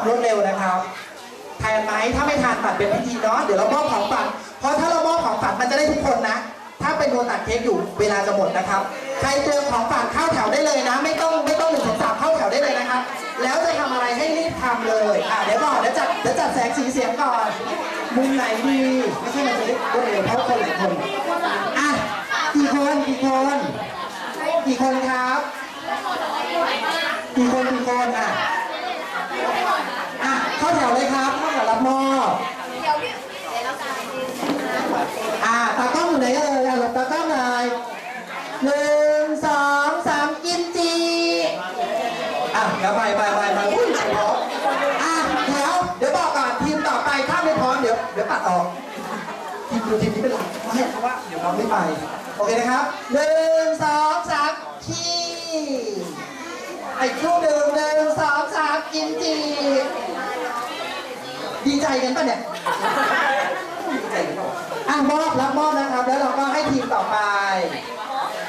ความรวดเร็วนะครับทานไหมถ้าไม่ทานตัดเป็นพิธีเนาะเดี๋ยวเรามอบของฝันเพราะถ้าเรามอบของฝันมันจะได้ทุกคนนะ ถ้าเป็นโดนตัดเค้กอยู่เวลาจะหมดนะครับ ใครเจอของฝากเข้าแถวได้เลยนะ ไม่ต้องไม่ต้องหนึ่งสองสามเข้าแถวได้เลยนะครับ แล้วจะทำอะไรให้รีบทำเลยอะเดี๋ยวก่อนเดี๋ยวจัดเดี๋ยวจัดแสงสีเสียงก่อนมุมไหนดีไม่ใช่มันจะได้รวดเร็วเพราะคนหลายคนอะกี่คนกี่คนกี่คนครับกี่คนกี่คนอะ เข้าแถวเลยครับเข้าแถวรับมอบอะตากล้องอยู่ไหนเอ่ยอะหลบตากล้องหน่อยหนึ่งสองสามกินจีอะเดี๋ยวไปไปไปไปอุ้ยไปพร้อมอะแถวเดี๋ยวบอกก่อนทีมต่อไปถ้าไม่พร้อมเดี๋ยวเดี๋ยวตัดออกทีมดูทีมนี้เป็นหลักไม่เพราะว่าเดี๋ยวเราไม่ไปโอเคนะครับหนึ่งสองสามขี้ไอ้ครูหนึ่งหนึ่งสองสามกินจี ใจกันปะเนี่ยดีใจกันปะอะมอบรับมอบนะครับ แล้วเราก็ให้ทีมต่อไป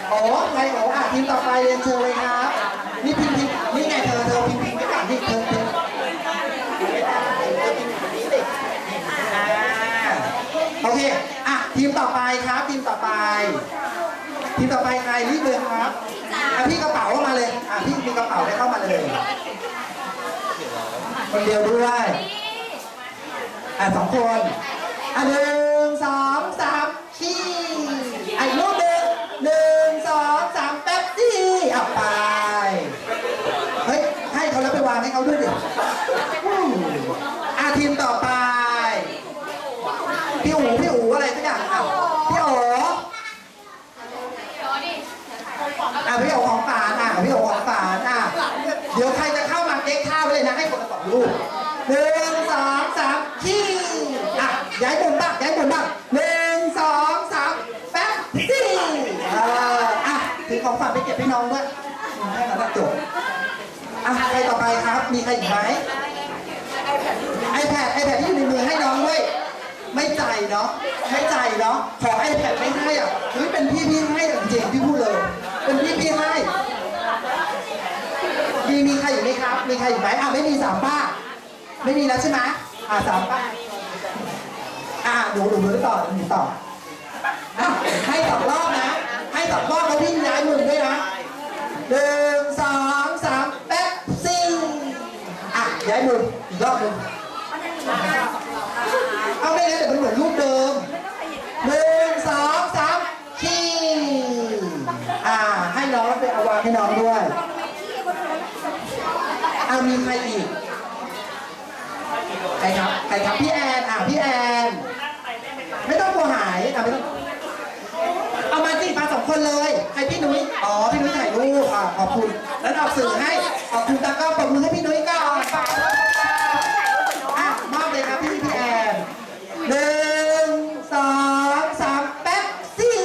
โอ้ใครโอ้อะทีมต่อไปเรียนเชิญเลยครับนี่พิมพ์พิมพ์นี่ไงเธอเธอพิมพ์พิมพ์ไปก่อนนี่เธอเธอไม่ได้เธอพิมพ์แบบนี้สิอ่าโอเคอะทีมต่อไปครับ ทีมต่อไป ทีมต่อไปใครรีบเลยครับอะพี่กระเป๋าเข้ามาเลยอะพี่มีกระเป๋าได้เข้ามาเลยคนเดียวด้วย อะสองคนอะหนึ่งสองสามขี้อะอีกรูปหนึ่งหนึ่งสองสามแป๊บซี่อะไป เฮ้ย ให้เขาแล้วไปวางให้เขาด้วยดิอืมอะทีมต่อไป พี่อู๋พี่อู๋อะไรสักอย่างอะพี่โอ๋อะพี่โอ๋ของฝานอะพี่โอ๋ของฝานอะ เดี๋ยวใครจะเข้ามาเก๊กท่าไปเลยนะให้คนละสองลูกหนึ่งสามขี้อะย้ายมุมบ้างย้ายมุมบ้างหนึ่งสองสามแป๊บซี่เอออะ ถือของฝากไปเก็บให้น้องด้วยให้มาจบอะใครต่อไปครับ มีใครอีกไหม iPad iPad ที่อยู่ในมือให้น้องด้วย ไม่ใจเนาะไม่ใจเนาะขอ iPad ไม่ให้อะเฮ้ยเป็นพี่พี่ให้อะจริงพี่พูดเลย เป็นพี่พี่ให้ มีมีใครอยู่ไหมครับ มีใครอยู่ไหมอะไม่มีสามป้า ไม่มีแล้วใช่ไหมอะสามป้าอะหนูหนูหนูต่อหนูต่ออะให้สองรอบนะ ให้สองรอบแล้วพี่ย้ายมือด้วยนะหนึ่งสองสามแป๊บซี่อะย้ายมืออีกรอบหนึ่งเอาไม่งั้นเดี๋ยวมันเหมือนรูปเดิมหนึ่งสองสามขี้อ่า ให้น้องไปเอาวางให้น้องด้วยอามีใครอีกใครครับใครครับพี่แอนอ่าพี่แอน ไม่ต้องกลัวหายอะไม่ต้อง สิมาสองคนเลย ใครพี่นุ้ย อ๋อ พี่นุ้ยถ่ายรูปอ่าขอบคุณ แล้วออกสื่อให้ ขอบคุณตากล้องปรบมือให้พี่นุ้ยก่อนฝากด้วยอะมอบเลยครับพี่พี่แอนหนึ่งสองสามแป๊บซี่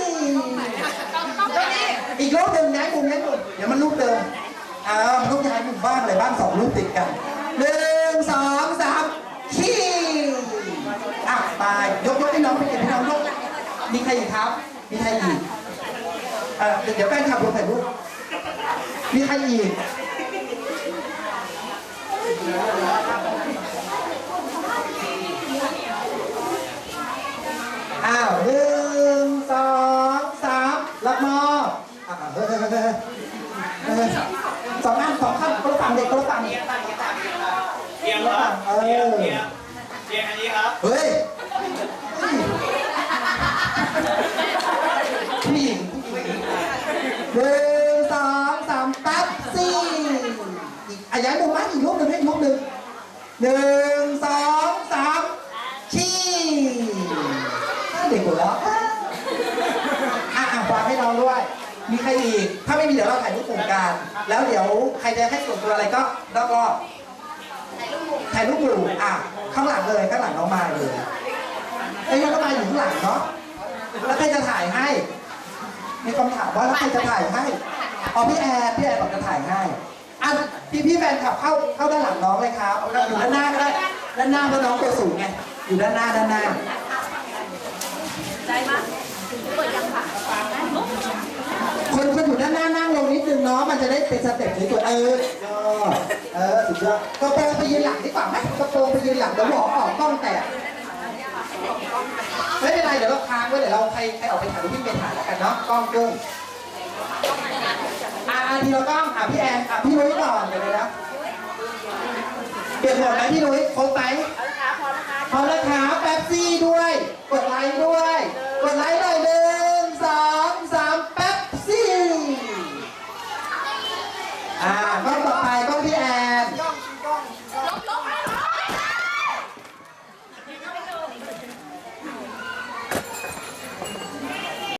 อีกรูปหนึ่งย้ายมุมย้ายมุมเดี๋ยวมันรูปเดิมอ่ามันรูปย้ายมุมบ้านเลยบ้านสองรูปติดกันหนึ่งสองสามขี้อะไปยกยกให้น้องไปเก็บให้น้องลูกมีใครอีกครับ มีใครอีก เอ่อเดี๋ยวแฟนขับรถถ่ายรูปมีใครอีกอ้าวหนึ่งสองสามรับมอบอะเฮ้ยเฮ้ยเฮ้ยเฮ้ยเฮ้ยสองอันสองขั้นคนละฝั่งเด็กคนละฝั่งเกียร์ครับเกียร์เกียร์เกียร์อันนี้ครับ เฮ้ยผู้หญิง หนึ่งสองสามแป๊บซี่อีกอะย้ายมุมมอีกรูปหนึ่งให้อีกรูปหนึ่งหนึ่งสองสามขี้เด็กหมดแล้วอะอะวางให้น้องด้วย มีใครอีก ถ้าไม่มีเดี๋ยวเราถ่ายรูปกลุ่มกัน แล้วเดี๋ยวใครจะให้ส่วนตัวอะไรก็แล้วก็ถ่ายรูปกลุ่มอะ ข้างหลังเลย ข้างหลังน้องมาเลยไอ้ยน้องมาอยู่ข้างหลังเนาะ แล้วใครจะถ่ายให้ มีคำถามว่าแล้วใครจะถ่ายให้อ๋อพี่แอนพี่แอนบอกจะถ่ายให้อะพี่พี่แฟนขับเข้าเข้าด้านหลังน้องเลยครับอยู่ด้านหน้าก็ได้ด้านหน้าเพราะน้องตัวสูงไงอยู่ด้านหน้าด้านหน้าคนคนอยู่ด้านหน้านั่งลงนิดนึงเนาะมันจะได้เป็นสเต็ปสวยๆเออสุดยอดเออสุดยอดกระโปรงไปยืนหลังดีกว่าไหมกระโปรงไปยืนหลังเดี๋ยวหมอออกกล้องแตก ไม่เป็นไรเดี๋ยวเราค้างไว้เดี๋ยวเราใครใครออกไปถ่ายรูปพี่เป็นถ่ายแล้วกันเนาะกล้องกุ้งอ่าทีละกล้องอะพี่แอนอะพี่นุ้ยก่อนเดี๋ยวนะเปลี่ยนหมดไหมพี่นุ้ยครบไหมพร้อมแล้วครับแป๊บซี่ด้วย กดไลค์ด้วย กดไลค์หน่อยหนึ่งสองสามแป๊บซี่อ่า